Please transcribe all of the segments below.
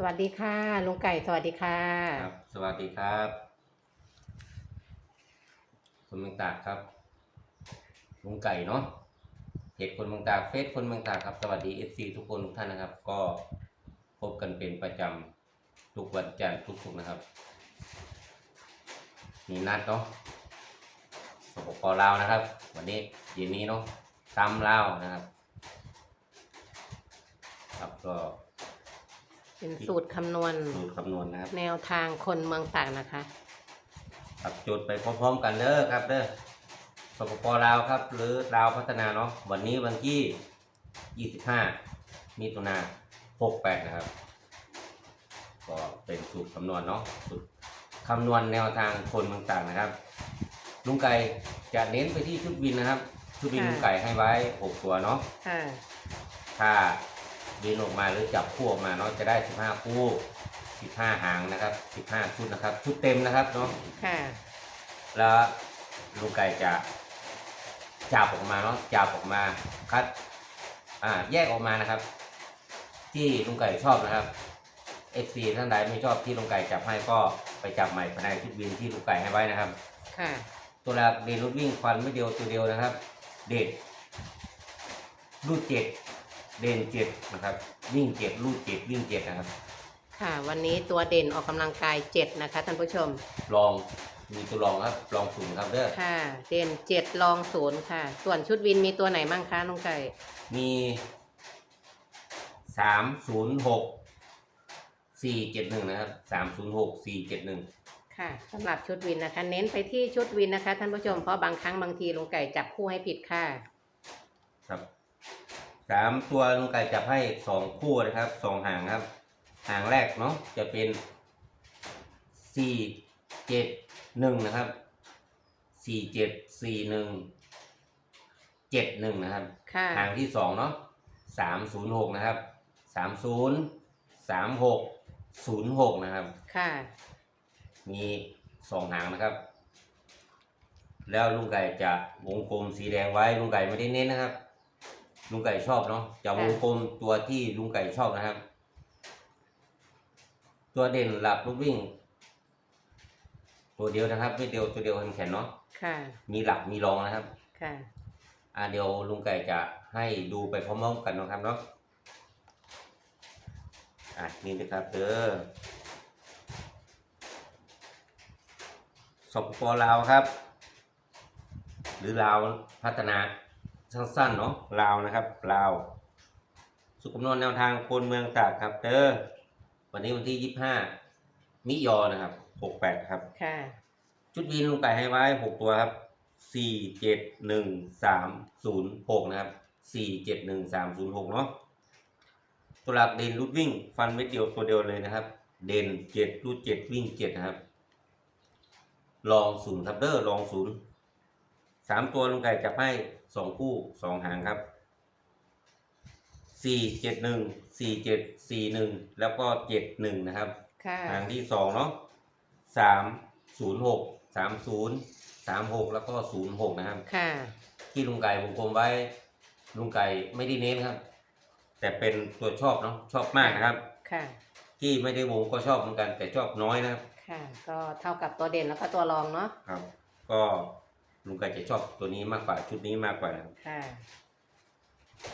สวัสดีค่ะลุงไก่สวัสดีค่ะครับ สวัสดีครับ คนเมืองตากครับลุงไก่เนาะเพจคนเมืองตากเฟซคนเมืองตากครับ สวัสดีเอฟซีทุกคนทุกท่านนะครับ ก็พบกันเป็นประจำทุกวันจันทร์ทุกสุกนะครับมีนัดเนาะสปปลาวนะครับ วันนี้เย็นนี้เนาะตำลาวนะครับ ครับก็ เป็นสูตรคำนวณสูตรคำนวณนะครับแนวทางคนเมืองตากนะคะครับจุดไปพร้อมๆกันเด้อครับเด้อสปปลาวครับ หรือลาวพัฒนาเนาะวันนี้วันที่ 25 มิถุนา68 นะครับ ก็เป็นสูตรคำนวณเนาะสูตรคำนวณแนวทางคนต่างๆนะครับ ลุงไก่จะเน้นไปที่ชุดวินนะครับ ชุดวินค่ะลุงไก่ให้ไว้ 6 ตัวเนาะค่ะถ้า บินออกมาหรือจับคู่ออกมาเนาะจะได้ 15 คู่ 15 หางนะครับ 15 ชุดนะครับ ชุดเต็มนะครับเนาะค่ะ แล้วลุงไก่จะจับออกมาเนาะจับออกมาคัดอ่าแยกออกมานะครับ ที่ลุงไก่ชอบนะครับ FC ท่านใดไม่ชอบที่ลุงไก่จับให้ก็ไปจับใหม่ภายในชุดบินที่ลุงไก่ให้ไว้นะครับ ค่ะ ตัวแรกเดนรูดวิ่งฟันไม่เดียวตัวเดียวนะครับ เด็ดรูดเจ็ด เด่นเจ็ดนะครับวิ่งเจ็ดรูดเจ็ดวิ่งเจ็ดนะครับ ค่ะ วันนี้ตัวเด่นออกกำลังกายเจ็ดนะคะท่านผู้ชม ลองมีตัวลองครับ ลองศูนย์ครับเด้อค่ะ เด่นเจ็ดรองศูนย์ค่ะ ส่วนชุดวินมีตัวไหนมั่งคะลุงไก่มีสามศูนย์หกสี่เจ็ดหนึ่งนะครับสามศูนย์หกสี่เจ็ดหนึ่งค่ะสำหรับชุดวินนะคะ เน้นไปที่ชุดวินนะคะท่านผู้ชมเพราะบางครั้งบางทีลุงไก่จับคู่ให้ผิดค่ะ ครับ สามตัวลุงไก่จับให้สองคู่นะครับสองหางครับ หางแรกเนาะจะเป็นสี่เจ็ดหนึ่งนะครับสี่เจ็ดสี่หนึ่งเจ็ดหนึ่งนะครับ ค่ะ หางที่สองเนาะสามศูนย์หกนะครับสามศูนย์สามหกศูนย์หกนะครับ ค่ะ มีสองหางนะครับ แล้วลุงไก่จะวงกลมสีแดงไว้ลุงไก่ไม่ได้เน้นนะครับ ลุงไก่ชอบเนาะจะวงกลมตัวที่ลุงไก่ชอบนะครับ ตัวเด่นหลักลูกวิ่ง ตัวเดียวนะครับไม่เดียวตัวเดียวแข็งๆเนาะค่ะ มีหลักมีรองนะครับ ค่ะ อ่าเดี๋ยวลุงไก่จะให้ดูไปพร้อมๆกันนะครับเนาะอะนี่นะครับเด้อสปปลาวครับ หรือลาวพัฒนา สั้นๆเนาะลาวนะครับลาว สุขคำนวณแนวทางคนเมืองตากครับเด้อวันนี้วันที่ยี่ห้ามิยอนะครับหกแปดครับ ค่ะ ชุดวินลุงไก่ให้ไว้หกตัวครับสี่เจ็ดหนึ่งสามศูนย์หกนะครับสี่เจ็ดหนึ่งสามศูนย์หกเนาะตัวหลักเด่นรูดวิ่ง ฟันเม็ดเดียวตัวเดียวเลยนะครับ เด่นเจ็ดรูดเจ็ดวิ่งเจ็ดนะครับ ลองศูนย์ครับเด้อลองศูนย์ สามตัวลุงไก่จับให้สองคู่สองหางครับสี่เจ็ดหนึ่งสี่เจ็ดสี่หนึ่งแล้วก็เจ็ดหนึ่งนะครับค่ะหางที่สองเนาะสามศูนย์หกสามศูนย์สามหกแล้วก็ศูนย์หกนะครับ ค่ะ ที่ลุงไก่วงกลมไว้ ลุงไก่ไม่ได้เน้นครับ แต่เป็นตัวชอบเนาะชอบมากนะครับ ค่ะ ที่ไม่ได้วงก็ชอบเหมือนกัน แต่ชอบน้อยนะครับ ค่ะ ก็เท่ากับตัวเด่นแล้วก็ตัวรองเนาะครับ ก็ ลุงไก่จะชอบตัวนี้มากกว่าชุดนี้มากกว่านะครับ ค่ะ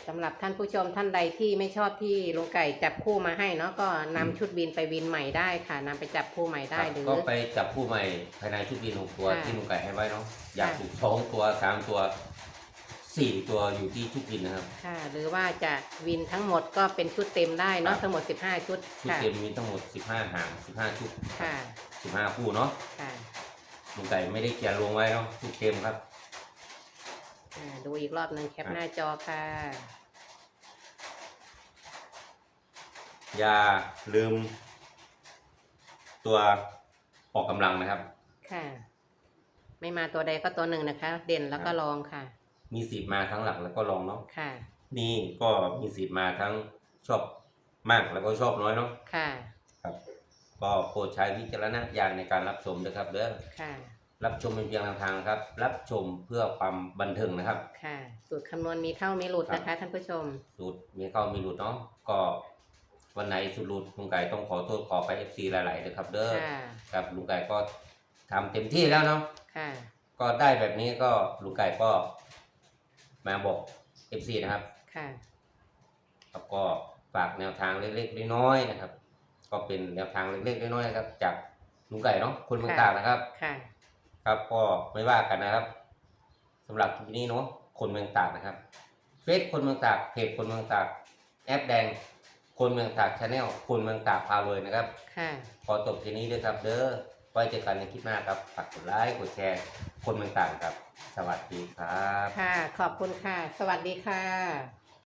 สำหรับท่านผู้ชมท่านใดที่ไม่ชอบที่ลุงไก่จับคู่มาให้เนาะก็นำชุดบินไปวินใหม่ได้ค่ะนำไปจับคู่ใหม่ได้ครับหรือ ก็ไปจับคู่ใหม่ภายในชุดบินหกตัวค่ะที่ลุงไก่ให้ไว้เนาะอยากค่ะ ถูกสองตัวสามตัวสี่ตัวอยู่ที่ชุดบินนะครับ ค่ะ หรือว่าจะวินทั้งหมดก็เป็นชุดเต็มได้เนาะครับ ทั้งหมด 15 ชุดชุดค่ะเต็มมีทั้งหมดสิบห้าหางสิบห้าชุดค่ะสิบห้าคู่เนาะค่ะ ลุงไก่ไม่ได้เขียนลงไว้เนาะชุดเต็มครับ อ่าดูอีกรอบหนึ่งแคปหน้าจอค่ะ อย่าลืม ตัวออกกำลังนะครับ ค่ะ ไม่มาตัวใดก็ตัวหนึ่งนะคะ เด่นแล้วก็รองค่ะ มีสิทธิ์มาทั้งหลักแล้วก็รองเนาะค่ะ นี่ก็มีสิทธิ์มาทั้งชอบมากแล้วก็ชอบน้อยเนาะค่ะ ครับ ก็โปรดใช้วิจารณญาณในการรับชมนะครับเด้อค่ะ รับชมเป็นเพียงแนวทางครับ รับชมเพื่อความบันเทิงนะครับ ค่ะ สูตรคำนวณมีเข้ามีหลุดนะคะท่านผู้ชม สูตรมีเข้ามีหลุดเนาะก็วันไหนสุดรุดลุงไก่ต้องขอโทษขอไปเอฟซีหลายๆเลยครับ เด้อค่ะ ครับลุงไก่ก็ทำเต็มที่แล้วเนาะ ค่ะ ก็ได้แบบนี้ก็ลุงไก่ก็มาบอกเอฟซีนะครับค่ะครับก็ฝากแนวทางเล็กๆน้อยๆนะครับ ก็เป็นแนวทางเล็กๆน้อยๆนะครับ จากลุงไก่เนาะคนเมืองตากนะครับ ค่ะ ครับก็ไม่ว่ากันนะครับสำหรับคลิปนี้เนาะคนเมืองตากนะครับเฟซคนเมืองตากเพจคนเมืองตากแอปแดง คนเมืองตากชาแนลคนเมืองตากพาเลยนะครับค่ะขอจบทีนี้ด้วยครับเด้อไว้เจอกันในคลิปหน้าครับฝากกดไลค์กดแชร์ คนเมืองตากครับ สวัสดีครับ ค่ะ ขอบคุณค่ะ สวัสดีค่ะ